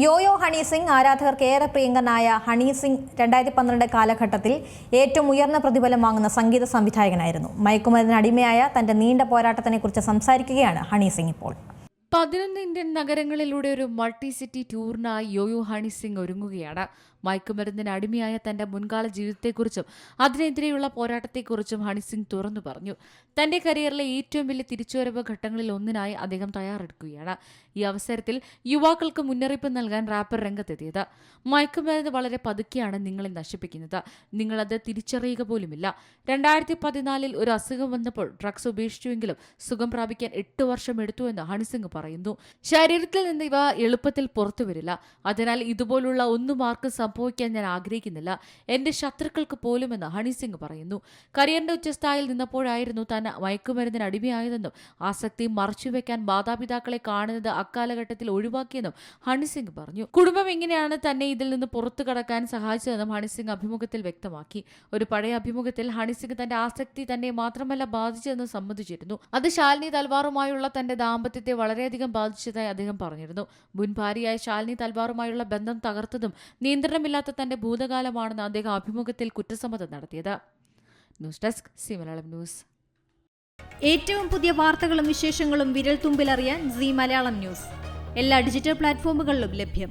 Yo-yo Honey Singh ആരാധകർക്ക് ഏറെ പ്രിയങ്കനായ honey Singh രണ്ടായിരത്തി പന്ത്രണ്ട് കാലഘട്ടത്തിൽ ഏറ്റവും ഉയർന്ന പ്രതിഫലം വാങ്ങുന്ന സംഗീത സംവിധായകനായിരുന്നു. മയക്കുമരുന്നിന് അടിമയായ തന്റെ നീണ്ട പോരാട്ടത്തിനെക്കുറിച്ച് സംസാരിക്കുകയാണ് ഹണി സിംഗ് ഇപ്പോൾ. പതിനൊന്ന് ഇന്ത്യൻ നഗരങ്ങളിലൂടെ ഒരു മൾട്ടി സിറ്റി ടൂറിനായി യോയോ ഹണി സിംഗ് ഒരുങ്ങുകയാണ്. മയക്കുമരുന്നിന് അടിമയായ തന്റെ മുൻകാല ജീവിതത്തെക്കുറിച്ചും അതിനെതിരെയുള്ള പോരാട്ടത്തെക്കുറിച്ചും ഹണിസിംഗ് തുറന്നു പറഞ്ഞു. തന്റെ കരിയറിലെ ഏറ്റവും വലിയ തിരിച്ചുവരവ് ഘട്ടങ്ങളിൽ ഒന്നിനായി അദ്ദേഹം തയ്യാറെടുക്കുകയാണ്. ഈ അവസരത്തിൽ യുവാക്കൾക്ക് മുന്നറിയിപ്പ് നൽകാൻ റാപ്പർ രംഗത്തെത്തിയത്. മയക്കുമരുന്ന് വളരെ പതുക്കെയാണ് നിങ്ങളെ നശിപ്പിക്കുന്നത്. നിങ്ങളത് തിരിച്ചറിയുക പോലുമില്ല. രണ്ടായിരത്തി പതിനാലിൽ ഒരു അസുഖം വന്നപ്പോൾ ഡ്രഗ്സ് ഉപേക്ഷിച്ചുവെങ്കിലും സുഖം പ്രാപിക്കാൻ എട്ട് വർഷം എടുത്തു എന്ന് ഹണിസിംഗ് പറയുന്നു. ശരീരത്തിൽ നിന്ന് ഇവ എളുപ്പത്തിൽ പുറത്തുവരില്ല. അതിനാൽ ഇതുപോലുള്ള ഒന്നും ആർക്കും സംഭവിക്കാൻ ഞാൻ ആഗ്രഹിക്കുന്നില്ല. എന്റെ ശത്രുക്കൾക്ക് പോലുമെന്ന് ഹണിസിംഗ് പറയുന്നു. കരിയറിന്റെ ഉച്ചസ്ഥായിൽ നിന്നപ്പോഴായിരുന്നു താൻ മയക്കുമരുന്നിന് അടിമയായതെന്നും ആസക്തി മറച്ചുവെക്കാൻ മാതാപിതാക്കളെ കാണുന്നത് അക്കാലഘട്ടത്തിൽ ഒഴിവാക്കിയെന്നും ഹണി സിംഗ് പറഞ്ഞു. കുടുംബം എങ്ങനെയാണ് തന്നെ ഇതിൽ നിന്ന് പുറത്തു കടക്കാൻ സഹായിച്ചതെന്നും ഹണി സിംഗ് അഭിമുഖത്തിൽ വ്യക്തമാക്കി. ഒരു പഴയ അഭിമുഖത്തിൽ ഹണി സിംഗ് തന്റെ ആസക്തി തന്നെ മാത്രമല്ല ബാധിച്ചതെന്ന് സമ്മതിച്ചിരുന്നു. അത് ശാലിനി തൽവാറുമായുള്ള തന്റെ ദാമ്പത്യത്തെ വളരെയധികം ബാധിച്ചതായി അദ്ദേഹം പറഞ്ഞിരുന്നു. മുൻ ഭാര്യയായ ശാലിനി തൽവാറുമായുള്ള ബന്ധം തകർത്തതും നിയന്ത്രണമില്ലാത്ത തന്റെ ഭൂതകാലമാണെന്ന് അദ്ദേഹം അഭിമുഖത്തിൽ കുറ്റസമ്മതം നടത്തിയത്. News desk C Malayalam news. ഏറ്റവും പുതിയ വാർത്തകളും വിശേഷങ്ങളും വിരൽ തുമ്പിലറിയാൻ സി മലയാളം ന്യൂസ്. എല്ലാ ഡിജിറ്റൽ പ്ലാറ്റ്ഫോമുകളിലും ലഭ്യം.